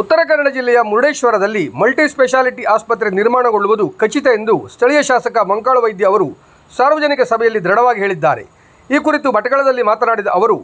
ಉತ್ತರ ಕನ್ನಡ ಜಿಲ್ಲೆಯ ಮುರುಡೇಶ್ವರದಲ್ಲಿ multi speciality ಆಸ್ಪತ್ರೆ ನಿರ್ಮಾಣಗೊಳ್ಳುವುದು ಖಚಿತ ಎಂದು ಸ್ಥಳೀಯ ಶಾಸಕ ಮಂಕಾಳು ವೈದ್ಯ ಅವರು ಸಾರ್ವಜನಿಕ ಸಭೆಯಲ್ಲಿ ದೃಢವಾಗಿ ಹೇಳಿದ್ದಾರೆ. ಈ ಕುರಿತು ಬಟಕಳದಲ್ಲಿ ಮಾತನಾಡಿದ ಅವರು,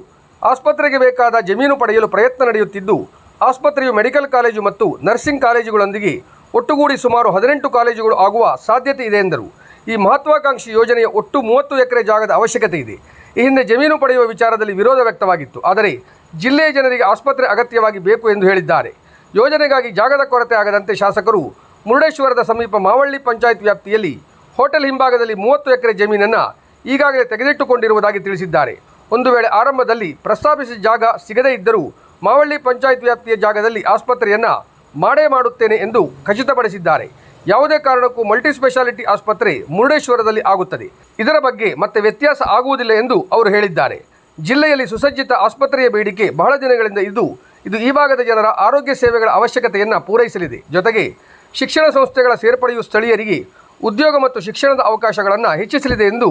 ಆಸ್ಪತ್ರೆಗೆ ಬೇಕಾದ ಜಮೀನು ಪಡೆಯಲು ಪ್ರಯತ್ನ ನಡೆಯುತ್ತಿದ್ದು, ಆಸ್ಪತ್ರೆಯು ಮೆಡಿಕಲ್ ಕಾಲೇಜು ಮತ್ತು ನರ್ಸಿಂಗ್ ಕಾಲೇಜುಗಳೊಂದಿಗೆ ಒಟ್ಟುಗೂಡಿ ಸುಮಾರು ಹದಿನೆಂಟು ಕಾಲೇಜುಗಳು ಆಗುವ ಸಾಧ್ಯತೆ ಇದೆ ಎಂದರು. ಈ ಮಹತ್ವಾಕಾಂಕ್ಷಿ ಯೋಜನೆಯ ಒಟ್ಟು ಮೂವತ್ತು ಎಕರೆ ಜಾಗದ ಅವಶ್ಯಕತೆ ಇದೆ. ಈ ಹಿಂದೆ ಜಮೀನು ಪಡೆಯುವ ವಿಚಾರದಲ್ಲಿ ವಿರೋಧ ವ್ಯಕ್ತವಾಗಿತ್ತು. ಆದರೆ, ಜಿಲ್ಲೆಯ ಜನರಿಗೆ ಆಸ್ಪತ್ರೆ ಅಗತ್ಯವಾಗಿ ಬೇಕು ಎಂದು ಹೇಳಿದ್ದಾರೆ. ಯೋಜನೆಗಾಗಿ ಜಾಗದ ಕೊರತೆ ಆಗದಂತೆ ಶಾಸಕರು ಮುರುಡೇಶ್ವರದ ಸಮೀಪ ಮಾವಳ್ಳಿ ಪಂಚಾಯತ್ ವ್ಯಾಪ್ತಿಯಲ್ಲಿ ಹೋಟೆಲ್ ಹಿಂಭಾಗದಲ್ಲಿ ಮೂವತ್ತು ಎಕರೆ ಜಮೀನನ್ನು ಈಗಾಗಲೇ ತೆಗೆದಿಟ್ಟುಕೊಂಡಿರುವುದಾಗಿ ತಿಳಿಸಿದ್ದಾರೆ. ಒಂದು ವೇಳೆ ಆರಂಭದಲ್ಲಿ ಪ್ರಸ್ತಾಪಿಸಿದ ಜಾಗ ಸಿಗದೇ ಇದ್ದರೂ ಮಾವಳ್ಳಿ ಪಂಚಾಯತ್ ವ್ಯಾಪ್ತಿಯ ಜಾಗದಲ್ಲಿ ಆಸ್ಪತ್ರೆಯನ್ನು ಮಾಡೇ ಮಾಡುತ್ತೇನೆ ಎಂದು ಖಚಿತಪಡಿಸಿದ್ದಾರೆ. ಯಾವುದೇ ಕಾರಣಕ್ಕೂ ಮಲ್ಟಿ ಸ್ಪೆಷಾಲಿಟಿ ಆಸ್ಪತ್ರೆ ಮುರುಡೇಶ್ವರದಲ್ಲಿ ಆಗುತ್ತದೆ. ಇದರ ಬಗ್ಗೆ ಮತ್ತೆ ವ್ಯತ್ಯಾಸ ಆಗುವುದಿಲ್ಲ ಎಂದು ಅವರು ಹೇಳಿದ್ದಾರೆ. ಜಿಲ್ಲೆಯಲ್ಲಿ ಸುಸಜ್ಜಿತ ಆಸ್ಪತ್ರೆಯ ಬೇಡಿಕೆ ಬಹಳ ದಿನಗಳಿಂದ ಇದ್ದು ಇದು ಈ ಭಾಗದ ಜನರ ಆರೋಗ್ಯ ಸೇವೆಗಳ ಅವಶ್ಯಕತೆಯನ್ನು ಪೂರೈಸಲಿದೆ. ಜೊತೆಗೆ ಶಿಕ್ಷಣ ಸಂಸ್ಥೆಗಳ ಸೇರ್ಪಡೆಯು ಸ್ಥಳೀಯರಿಗೆ ಉದ್ಯೋಗ ಮತ್ತು ಶಿಕ್ಷಣದ ಅವಕಾಶಗಳನ್ನು ಹೆಚ್ಚಿಸಲಿದೆ ಎಂದು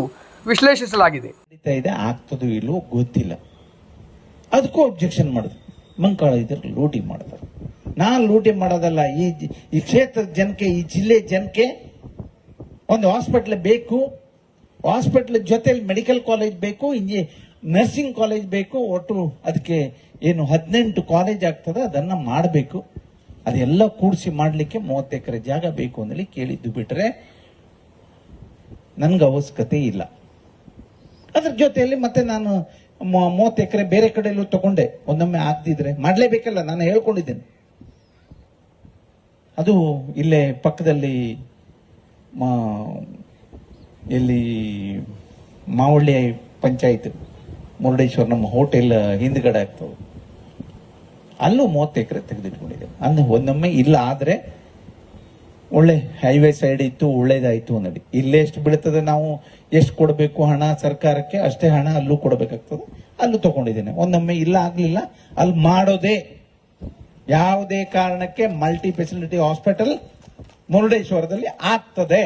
ವಿಶ್ಲೇಷಿಸಲಾಗಿದೆ. ಇದೆ, ಆಗ್ತದೋ ಇಲ್ಲೋ ಗೊತ್ತಿಲ್ಲ. ಅದಕ್ಕೂ ಅಬ್ಜೆಕ್ಷನ್ ಮಾಡಿದ್ರು ಮಂಕಾಳ ಇದ್ರೆ ಲೂಟಿ ಮಾಡಿದ್ರು ನಾನು ಲೂಟಿ ಮಾಡೋದಲ್ಲ, ಈ ಈ ಕ್ಷೇತ್ರದ ಜನಕ್ಕೆ, ಈ ಜಿಲ್ಲೆ ಜನಕ್ಕೆ ಒಂದು ಹಾಸ್ಪಿಟ್ಲ್ ಬೇಕು ಹಾಸ್ಪಿಟ್ಲ್ ಜೊತೆಲಿ ಮೆಡಿಕಲ್ ಕಾಲೇಜ್ ಬೇಕು ಇಂಜಿ ನರ್ಸಿಂಗ್ ಕಾಲೇಜ್ ಬೇಕು, ಒಟ್ಟು ಅದಕ್ಕೆ ಏನು ಹದಿನೆಂಟು ಕಾಲೇಜ್ ಆಗ್ತದೆ, ಅದನ್ನ ಮಾಡಬೇಕು. ಅದೆಲ್ಲ ಕೂಡಿಸಿ ಮಾಡಲಿಕ್ಕೆ ಮೂವತ್ತು ಎಕರೆ ಜಾಗ ಬೇಕು ಅಂದೇಳಿ ಕೇಳಿದ್ದು ಬಿಟ್ರೆ ನನ್ಗೆ ಅವಶ್ಯಕತೆ ಇಲ್ಲ. ಅದ್ರ ಜೊತೆಯಲ್ಲಿ ಮತ್ತೆ ನಾನು ಮೂವತ್ತು ಎಕರೆ ಬೇರೆ ಕಡೆಯಲ್ಲೂ ತಗೊಂಡೆ. ಒಂದೊಮ್ಮೆ ಆಗ್ತಿದ್ರೆ ಮಾಡಲೇಬೇಕಲ್ಲ, ನಾನು ಹೇಳ್ಕೊಂಡಿದ್ದೇನೆ. ಅದು ಇಲ್ಲೇ ಪಕ್ಕದಲ್ಲಿ ಇಲ್ಲಿ ಮಾವಳ್ಳಿ ಪಂಚಾಯತ್, ಮುರುಡೇಶ್ವರ ನಮ್ಮ ಹೋಟೆಲ್ ಹಿಂದ್ಗಡೆ ಆಗ್ತವೆ ಅಲ್ಲೂ ಮೂವತ್ತು ಎಕರೆ ತೆಗೆದಿಟ್ಕೊಂಡಿದೆ. ಅಂದ್ರೆ ಒಂದೊಮ್ಮೆ ಇಲ್ಲ ಆದ್ರೆ ಒಳ್ಳೆ ಹೈವೇ ಸೈಡ್ ಇತ್ತು, ಒಳ್ಳೇದಾಯಿತು ಅನ್ನೋದು. ಇಲ್ಲೇ ಎಷ್ಟು ಬೀಳ್ತದೆ ನಾವು, ಎಷ್ಟು ಕೊಡಬೇಕು ಹಣ ಸರ್ಕಾರಕ್ಕೆ, ಅಷ್ಟೇ ಹಣ ಅಲ್ಲೂ ಕೊಡಬೇಕಾಗ್ತದೆ. ಅಲ್ಲೂ ತಗೊಂಡಿದ್ದೇನೆ. ಒಂದೊಮ್ಮೆ ಇಲ್ಲ ಆಗಲಿಲ್ಲ, ಅಲ್ಲಿ ಮಾಡೋದೇ ಯಾವುದೇ ಕಾರಣಕ್ಕೆ ಮಲ್ಟಿ ಫೆಸಿಲಿಟಿ ಹಾಸ್ಪಿಟಲ್ ಮುರುಡೇಶ್ವರದಲ್ಲಿ ಆಗ್ತದೆ.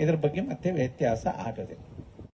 ಇದ್ರ ಬಗ್ಗೆ ಮತ್ತೆ ವ್ಯತ್ಯಾಸ ಆಗದೆ